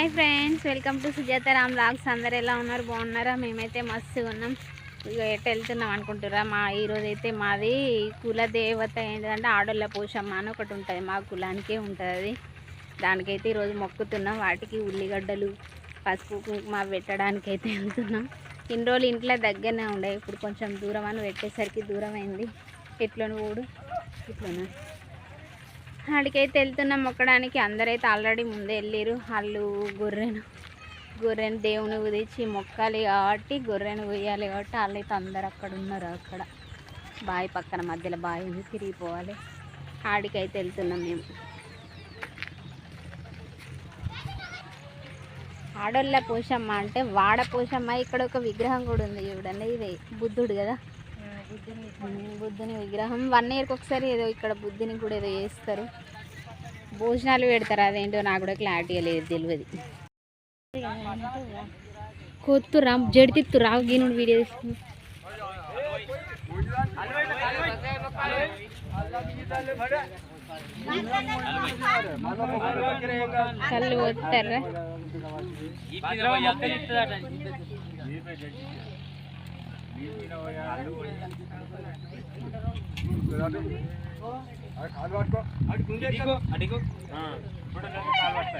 Hi friends welcome to Sujatha Ram logs అందరు ఎలా ఉన్నారు? బాగున్నారా? మేమైతే మస్తుగా ఉన్నాం. ఇక ఎటు వెళ్తున్నాం అనుకుంటురా మా ఈరోజు అయితే మాది కుల దేవత ఏంటంటే ఆడోళ్ళ పోషమ్మ అని ఒకటి ఉంటుంది. మా కులానికే ఉంటుంది అది. దానికైతే ఈరోజు మొక్కుతున్నాం. వాటికి ఉల్లిగడ్డలు పసుపు కుంకుమ పెట్టడానికి అయితే వెళ్తున్నాం. ఇన్ని రోజులు ఇంట్లో దగ్గరనే ఉండే. ఇప్పుడు కొంచెం దూరం అని పెట్టేసరికి దూరం అయింది. ఎట్లను పోడు ఇట్లనా ఆడికైతే వెళ్తున్నాం. మొక్కడానికి అందరైతే ఆల్రెడీ ముందే వెళ్ళారు వాళ్ళు గొర్రెను గొర్రెను దేవుని ఉదిచి మొక్కాలి కాబట్టి గొర్రెను ఉయ్యాలి కాబట్టి వాళ్ళైతే అందరు అక్కడ ఉన్నారు అక్కడ. బావి పక్కన మధ్యలో బావి ఉంది. తిరిగిపోవాలి ఆడికైతే వెళ్తున్నాం మేము. ఆడోళ్ళ పోషమ్మ అంటే వాడ పోషమ్మ. ఇక్కడ ఒక విగ్రహం కూడా ఉంది చూడండి. ఇది బుద్ధుడు కదా. బుద్ధుని విగ్రహం. వన్ ఇయర్కి ఒకసారి ఏదో ఇక్కడ బుద్ధుని కూడా ఏదో చేస్తారు. భోజనాలు పెడతారు. అదేంటో నాకు కూడా క్లారిటీగా లేదు తెలియదు కొత్తురా జడితిత్తు రావు గీనుడు వీడియో తీసుకుని కళ్ళు పోతారా అటు కాలు పట్టుకో అటు ఇప్పుడు కాలు పడతాయి.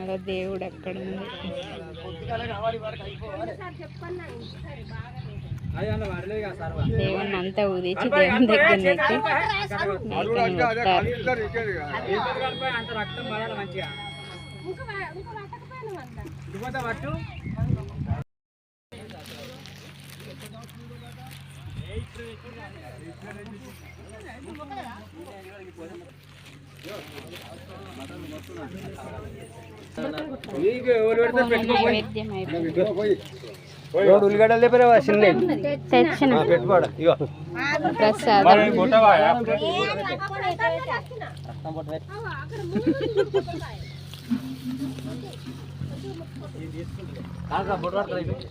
అదో దేవుడు అక్కడ ఉంది దేవుణ్ణి అంతా ఉదిచి దేవుని దగ్గర మేకని కొట్టారు నైవేద్యం అయిపోయింది రెండు ఉల్లిగడ్డలు లేపారా చిన్న తెచ్చిన పెట్టుకోడ ఇగో ప్రసాదం అలా అయిపోయింది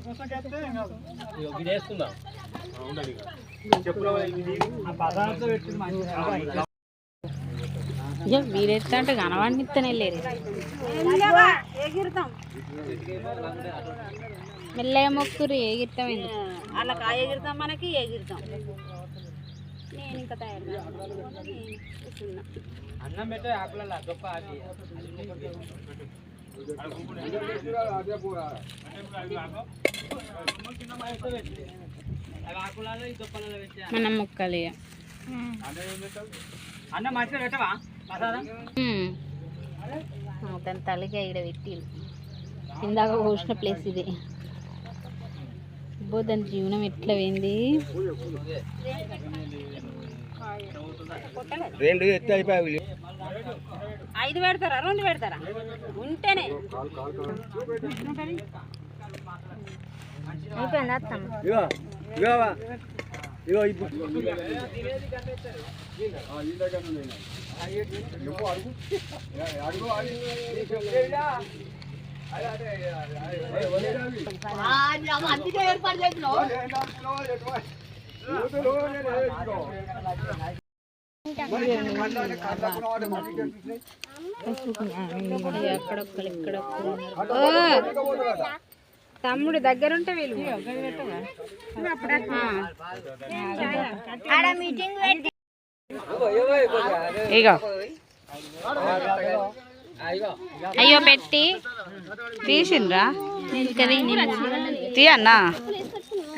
కోసినాక జరి ఇక మీరెత్తా అంటే లేరు. మెల్లగా మొక్కురు ఎగిరితాం ఎందుకు? అలా కాయ ఎగురుతాం మనకి ఎగురుతాం. నేను ఇంకా తయారు కూర్చున్నా అన్నం పెట్టే ఆకుల గొప్ప ఆకి మనం మొక్కలు అన్నం మంచిగా పెట్టవా? దాని తలగా ఇక్కడ పెట్టిరు ఇందాక పోసిన ప్లేస్ ఇది. అబ్బో దాని జీవనం ఎట్లా పోయింది? రెండు ఎత్తి అయిపోయాయి ఐదు పెడతారా? రెండు పెడతారా? ఉంటేనే. అయిపోయింది అత్తమ్మ ఇగో ఇగో ఇగో ఇప్పుడు అక్కడొక్కరు ఇక్కడొక్కరు ఉన్నారు. ఓ! తమ్ముడు దగ్గర ఉంటే వీళ్ళు ఇగో. అయ్యో పెట్టి. తీసిండ్రా? తీయన్నా?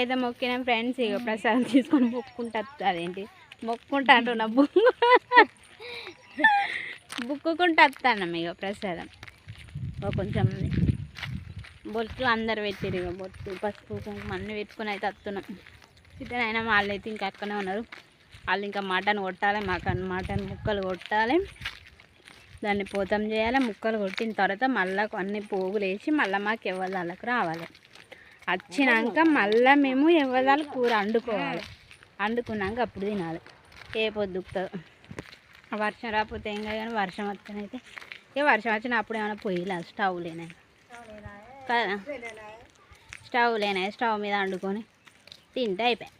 అయితే మొక్కిన ఫ్రెండ్స్ ఇక ప్రసాదం తీసుకొని మొక్కుంటా అదేంటి? మొక్కుంటా అంటున్నా బుక్ బుక్కుకుంటా వస్తాను ఇక ప్రసాదం. ఓ కొంచెం బొట్లు అందరు పెట్టారు ఇక బొట్టు పసుపు కుంకుమ అన్నీ పెట్టుకుని అయితే వస్తున్నాం. ఇద్దరైనా వాళ్ళు అయితే ఇంకా అక్కనే ఉన్నారు. వాళ్ళు ఇంకా మటన్ కొట్టాలి మటన్ మటన్ ముక్కలు కొట్టాలి. దాన్ని పోతం చేయాలి ముక్కలు కొట్టిన తర్వాత మళ్ళీ అన్ని పోగులు వేసి మళ్ళీ మాకు ఎవరికి రావాలి. వచ్చినాక మళ్ళీ మేము ఎవరి కూర వండుకోవాలి వండుకున్నాక అప్పుడు తినాలి. ఏ పొద్దుకుతుందో వర్షం రాకపోతే ఏం కాదు కానీ వర్షం వస్తేనైతే ఇక వర్షం వచ్చినప్పుడు ఏమైనా పొయ్యిలా స్టవ్ లేనా. కదా? స్టవ్ లేనా స్టవ్ మీద వండుకొని తింటే అయిపోయి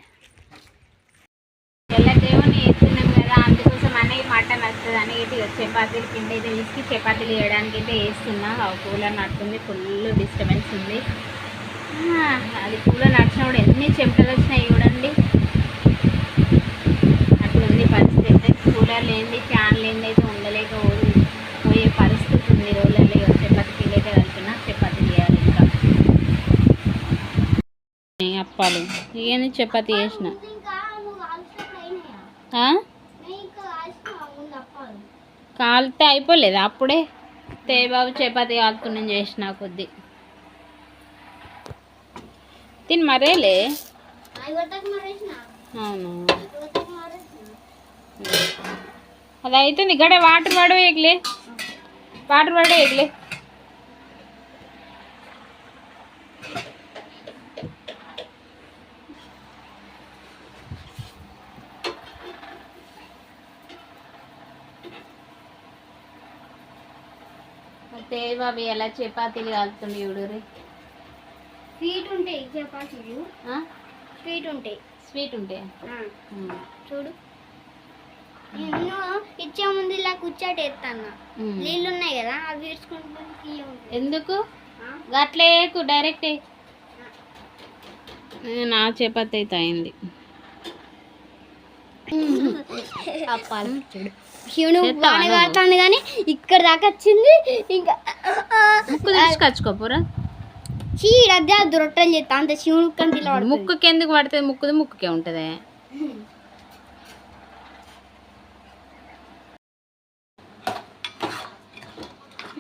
ఎలా దేవుని వేస్తున్నాం కదా అందుకోసం అనేది మటన్ వస్తుంది అని ఇటు చపాతీలు పిండి అయితే తీసుకు చపాతీలు వేయడానికి అయితే వేస్తున్నా. ఆ కూలర్ నడుతుంది ఫుల్ డిస్టర్బెన్స్ ఉంది. అది కూలర్ నడిచినప్పుడు ఎన్ని చెమటలు వచ్చినాయి చూడండి. అట్లుంది పరిస్థితి అయితే. కూలర్ లేనిది ఫ్యాన్ లేనిది అయితే ఉండలేక పోయే పరిస్థితి ఉంది రోజులలో. చపాతీ పిండి అయితే కలుపుతున్నా చపాతీ చేయాలి ఇంకా. అప్పాలు ఇవన్నీ చపాతీ చేసిన? కాలితే అయిపోలేదు? అప్పుడే తేబాబు చపాతి కాలుతున్నాం చేసిన కొద్ది. తిని మరేలే? అవును? అది అవుతుంది ఇక్కడే వాటర్ పడవ ఎగలే వాటర్ పడవ అయితే బాబు ఎలా చపాతీలు కాలుతుంది చూడు స్వీట్ ఉంటాయి చపాతీలు స్వీట్ ఉంటాయి స్వీట్ ఉంటాయి చూడు. నేను ఇచ్చే ముందు ఇలా కూర్చోటి ఎత్తాను నీళ్ళు ఉన్నాయి కదా అవి వేసుకుంటూ తీయ ఉంటాయి ఎందుకు? గట్లే డైరెక్ట్ నా చపాతి అయితే అయింది. అప్పాలి చూడు. చేత్తావా బాగానే? కాడుతుంది కానీ ఇక్కడ దాకా వచ్చింది. ఇంకా ముక్కు తీసుకొచ్చుకోపోరా చీడ రొట్టెలు చేస్తా అంత శివుడు కంటిలో ముక్కుకి ఎందుకు పడుతుంది ముక్కుది ముక్కుకే ఉంటుంది.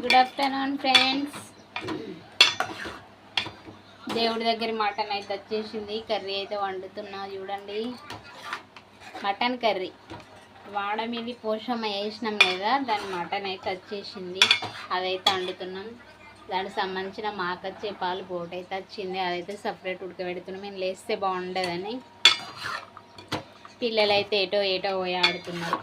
గుడ్ ఆఫ్టర్నూన్ ఫ్రెండ్స్ దేవుడి దగ్గర మటన్ అయితే వచ్చేసింది. కర్రీ అయితే వండుతున్నా. చూడండి. Mutton curry. వాడ మీద పోషమ్మ వేసినాం కదా దాని మటన్ అయితే వచ్చేసింది. అదైతే వండుతున్నాం దానికి సంబంధించిన మాకచ్చే పాలు బోట్ అయితే వచ్చింది. అదైతే సపరేట్ ఉడకబెడుతున్నాం మేము లేస్తే బాగుండదని పిల్లలు అయితే ఏటో ఏటో పోయి ఆడుతున్నారు.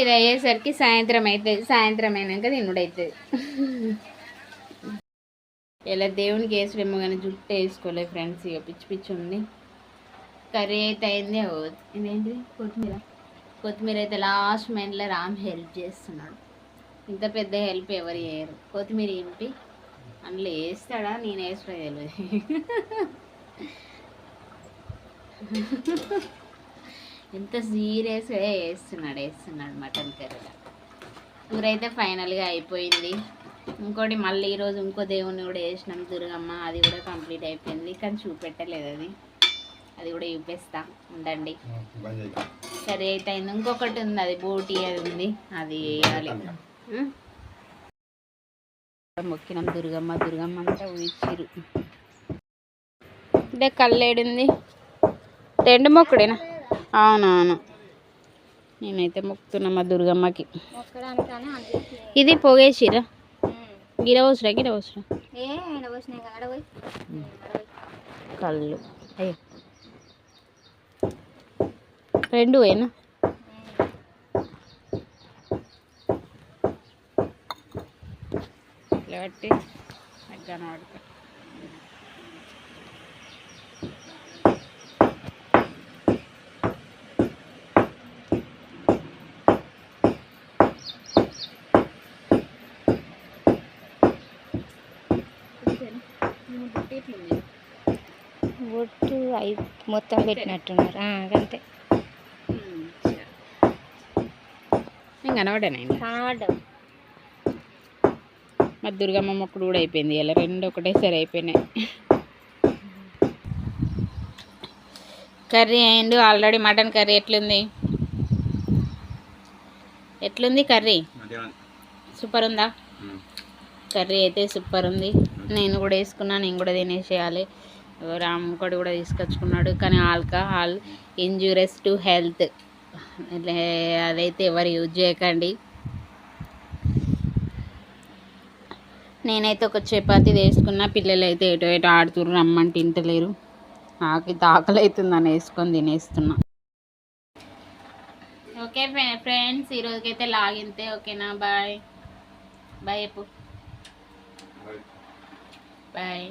ఇది అయ్యేసరికి సాయంత్రం అవుతుంది సాయంత్రం అయినాక తినుడు ఇలా దేవునికి వేసుడేమో కానీ జుట్టు వేసుకోలేదు ఫ్రెండ్స్ ఇక పిచ్చి పిచ్చి ఉంది. కర్రీ అయితే అయింది ఓ, కొత్తిమీర. కొత్తిమీర అయితే లాస్ట్ మైండ్లో రామ్ హెల్ప్ చేస్తున్నాడు. ఇంత పెద్ద హెల్ప్ ఎవరు చేయరు. కొత్తిమీర ఇంపి. అందులో వేస్తాడా? నేను వేస్తా తెలియదు ఎంత సీరియస్గా వేస్తున్నాడు వేస్తున్నాడు మటన్ కర్రీలో. కూర అయితే ఫైనల్గా అయిపోయింది. ఇంకోటి మళ్ళీ ఈరోజు ఇంకో దేవుని కూడా వేసినాం దుర్గమ్మ అది కూడా కంప్లీట్ అయిపోయింది. కానీ చూపెట్టలేదు అది. అది కూడా చూపిస్తా ఉండండి. సరే అయితే అయింది ఇంకొకటి ఉంది అది బోటి అది ఉంది. అది వేయాలి? మొక్కినాం దుర్గమ్మ దుర్గమ్మ అంతా ఊహించిరు ఇదే కల్లేడింది రెండు మొక్కుడేనా? అవునవును. నేనైతే మొక్కుతున్నా మా దుర్గమ్మకి. అంటే ఇది పొగేసిరా గిర పోసురా గిర కళ్ళు. అయ్యో. రెండు కాబట్టి మధ్యాహ్నం వాడుకో బొట్టు అయి మొత్తం పెట్టినట్టున్నారు. అంతే. నేను మా దుర్గమ్మ మొక్కుడు కూడా అయిపోయింది ఇలా రెండు ఒకటేసారి అయిపోయినాయి. కర్రీ అయిండు. ఆల్రెడీ మటన్ కర్రీ ఎట్లుంది? ఎట్లుంది కర్రీ? సూపర్ ఉందా? కర్రీ అయితే సూపర్ ఉంది. నేను కూడా వేసుకున్నా నేను కూడా తినేసేయాలి. రామ్ కూడా కూడా తీసుకొచ్చుకున్నాడు కానీ ఆల్కహాల్ ఇంజూరియస్ టు హెల్త్. అదైతే ఎవరు యూజ్ చేయకండి. నేనైతే ఒక చపాతి వేసుకున్నా పిల్లలు అయితే ఎటు ఎటు ఆడుతుర్రు రమ్మంటే తింటలేరు నాకు ఇది ఆకలి అవుతుందని వేసుకొని తినేస్తున్నా. ఓకే ఫ్రెండ్స్ ఈరోజుకైతే లాగింతే ఓకేనా? బాయ్. బాయ్ ఎప్పుడు బాయ్